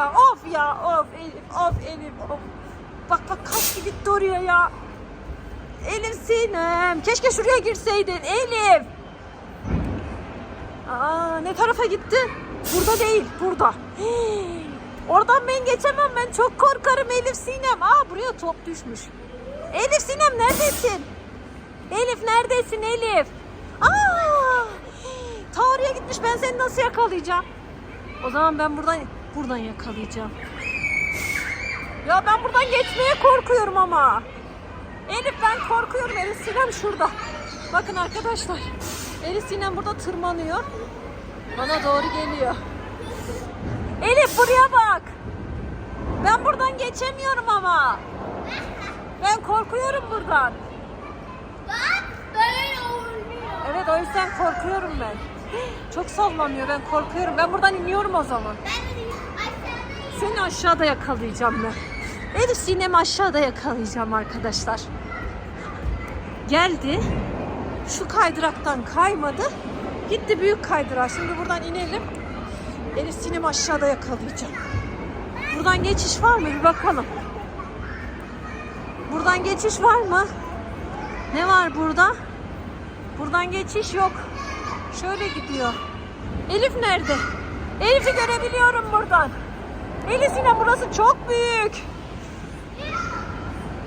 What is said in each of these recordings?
Ya of ya of Elif of Elif of. Bak bak kaç gitti oraya ya. Elif Sinem. Keşke şuraya girseydin Elif. Aa ne tarafa gitti? Burada değil burada. Oradan ben geçemem ben çok korkarım Elif Sinem. Aa buraya top düşmüş. Elif Sinem neredesin? Elif neredesin Elif? Aa! Ta oraya gitmiş ben seni nasıl yakalayacağım? O zaman ben buradan buradan yakalayacağım. Ya ben buradan geçmeye korkuyorum ama. Elif ben korkuyorum. Elif Sinem şurada. Bakın arkadaşlar. Elif Sinem burada tırmanıyor. Bana doğru geliyor. Elif buraya bak. Ben buradan geçemiyorum ama. Ben korkuyorum buradan. Bak böyle oynuyor. Evet o yüzden korkuyorum ben. Çok sallanıyor ben korkuyorum. Ben buradan iniyorum o zaman. Ben de. Seni aşağıda yakalayacağım ben. Elif Sinem'i aşağıda yakalayacağım arkadaşlar. Geldi. Şu kaydıraktan kaymadı. Gitti büyük kaydırağa. Şimdi buradan inelim. Elif Sinem'i aşağıda yakalayacağım. Buradan geçiş var mı? Bir bakalım. Buradan geçiş var mı? Ne var burada? Buradan geçiş yok. Şöyle gidiyor. Elif nerede? Elif'i görebiliyorum buradan. Elif Sinem burası çok büyük.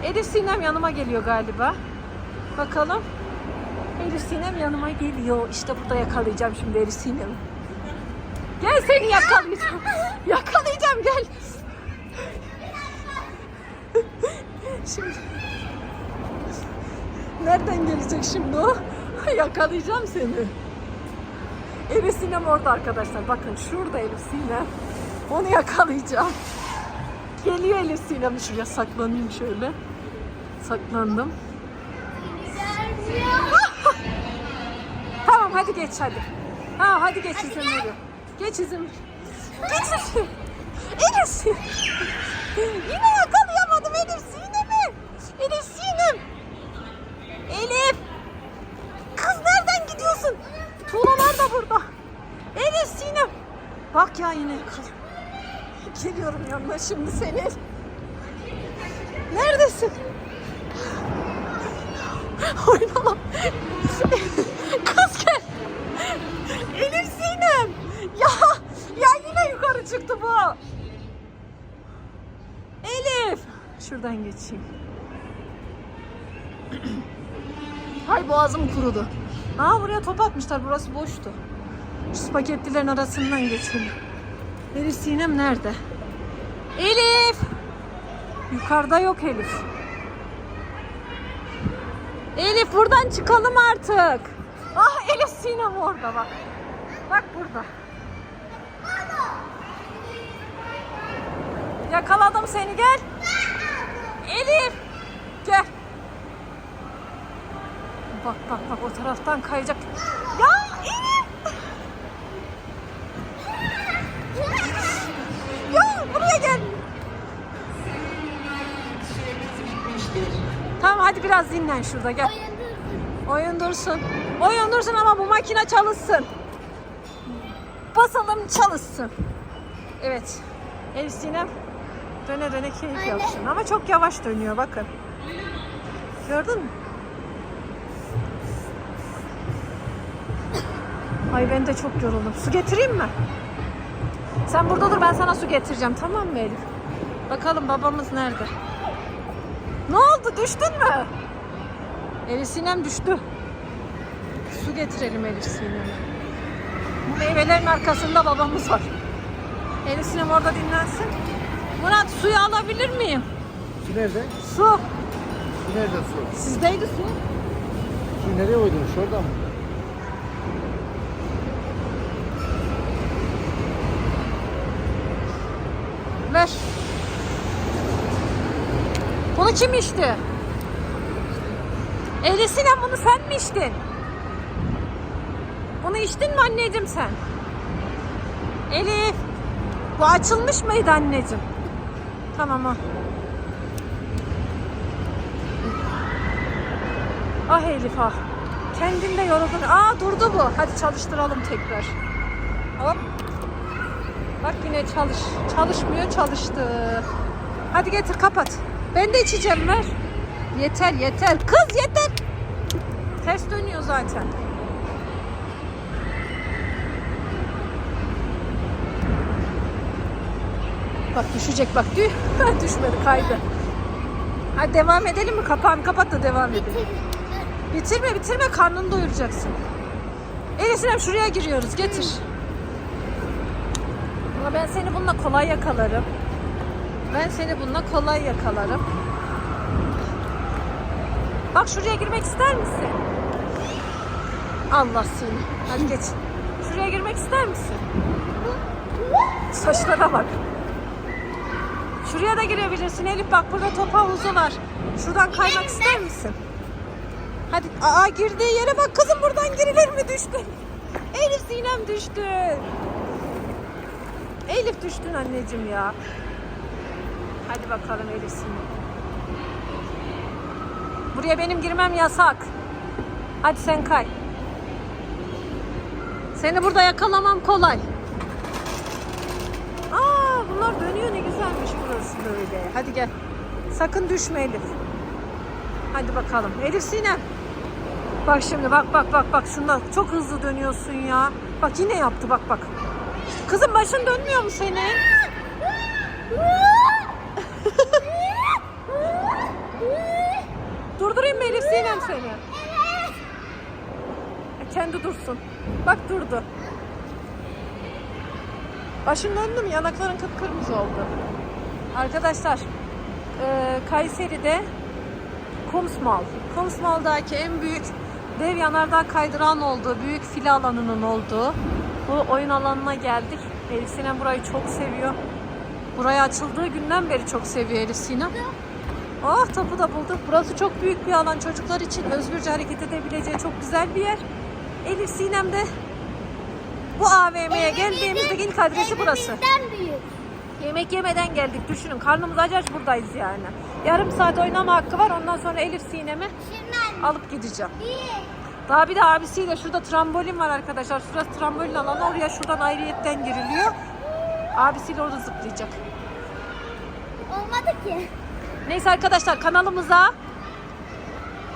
Elif Sinem yanıma geliyor galiba. Bakalım. Elif Sinem yanıma geliyor. İşte burada yakalayacağım şimdi Elif Sinem'i. Gel seni yakalayacağım. Yakalayacağım gel. Şimdi Nereden gelecek şimdi o? Yakalayacağım seni. Elif Sinem orada arkadaşlar. Bakın şurada Elif Sinem. Onu yakalayacağım. Geliyor Elif Sinem. Şuraya saklanayım şöyle. Saklandım. Tamam hadi geç hadi. Ha hadi geç izin veriyorum. Geç izin. Geç izin. Elif Sinem. Yine yakalayamadım Elif Sinem'i. Elif Sinem. Elif. Kız nereden gidiyorsun? Tuğlalar da burada. Elif Sinem. Bak ya yine yakala. Geliyorum yanına şimdi senin. Neredesin? Oynama. Kız gel. Elif Sinem. Ya, ya yine yukarı çıktı bu. Elif. Şuradan geçeyim. Hay boğazım kurudu. Aa buraya top atmışlar. Burası boştu. Şu spagettilerin arasından geçelim. Elif Sinem nerede? Elif! Yukarıda yok Elif. Elif buradan çıkalım artık. Ah Elif Sinem orada bak. Bak burada. Yakaladım seni gel. Elif gel. Bak bak bak o taraftan kayacak. Ya Tamam hadi biraz dinlen şurada gel. Oyun dursun. Oyun dursun ama bu makine çalışsın. Basalım çalışsın. Evet. Elif Sinem döne döne keyif yapsın. Ama çok yavaş dönüyor bakın. Gördün mü? Ay ben de çok yoruldum. Su getireyim mi? Sen burada dur ben sana su getireceğim tamam mı Elif? Bakalım babamız nerede? Ne oldu düştün mü? Elif Sinem düştü. Su getirelim Elif Sinem'e. Bu meyvelerin arkasında babamız var. Elif Sinem orada dinlensin. Murat suyu alabilir miyim? Su nerede? Su. Su nerede su? Sizdeydi su. Su nereye koydun? Şurada mı? Ver. Bunu kim içti? Elif Sinem bunu sen mi içtin? Bunu içtin mi anneciğim sen? Elif. Bu açılmış mıydı anneciğim? Tamam al. Ah Elif ah. Kendin de yoruldun. Aa durdu bu. Hadi çalıştıralım tekrar. Hop. Bak yine çalış. Çalışmıyor çalıştı. Hadi getir kapat. Ben de içeceğim ver. Yeter yeter. Kız yeter. Ters dönüyor zaten. Bak düşecek bak. Düh. Düşmedi kaydı. Hadi devam edelim mi? Kapağını kapat da devam edelim. Bitirme bitirme karnını doyuracaksın. Elif Sinem şuraya giriyoruz getir. Ama ben seni bununla kolay yakalarım. Ben seni bununla kolay yakalarım. Bak şuraya girmek ister misin? Allah seni. Hadi geç. Şuraya girmek ister misin? Saçlara bak. Şuraya da girebilirsin Elif bak burada top havuzu var. Şuradan kaymak ister misin? Hadi aa girdiği yere bak kızım buradan girilir mi düştü? Elif Sinem düştü. Elif düştün anneciğim ya. Hadi bakalım Elif Sinem. Buraya benim girmem yasak. Hadi sen kay. Seni burada yakalamam kolay. Aa bunlar dönüyor ne güzelmiş burası böyle. Hadi gel. Sakın düşme Elif. Hadi bakalım. Elif Sinem. Bak şimdi bak bak bak bak şunda çok hızlı dönüyorsun ya. Bak yine yaptı bak bak. Kızım başın dönmüyor mu senin? Durdurayım mı Elif Sinem seni? E, Kendi dursun. Bak durdu. Başın döndü mü? Yanakların kıpkırmızı oldu. Arkadaşlar e, Kayseri'de Kumsmal. Kumsmal'daki en büyük dev yanardağ kaydıran olduğu, büyük file alanının olduğu bu oyun alanına geldik. Elif Sinem burayı çok seviyor. Burayı açıldığı günden beri çok seviyor Elif Sinem. Oh topu da bulduk. Burası çok büyük bir alan. Çocuklar için özgürce hareket edebileceği çok güzel bir yer. Elif Sinem de bu AVM'ye geldiğimizde ilk adresi burası. Büyük. Yemek yemeden geldik düşünün. Karnımız aç aç buradayız yani. Yarım saat oynama hakkı var. Ondan sonra Elif Sinem'i Şimdi anne. alıp gideceğim. Bir. Daha bir de abisiyle şurada trambolin var arkadaşlar. Şurası trambolin alanı. Oraya şuradan ayrıyetten giriliyor. Abisiyle orada zıplayacak. Olmadı ki. Neyse arkadaşlar kanalımıza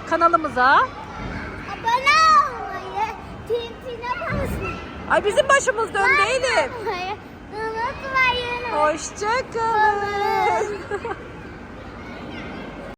kanalımıza Abone olmayı, tintine basmayı. ay bizim başımız döndü Elif. Unutmayın. Hoşçakalın.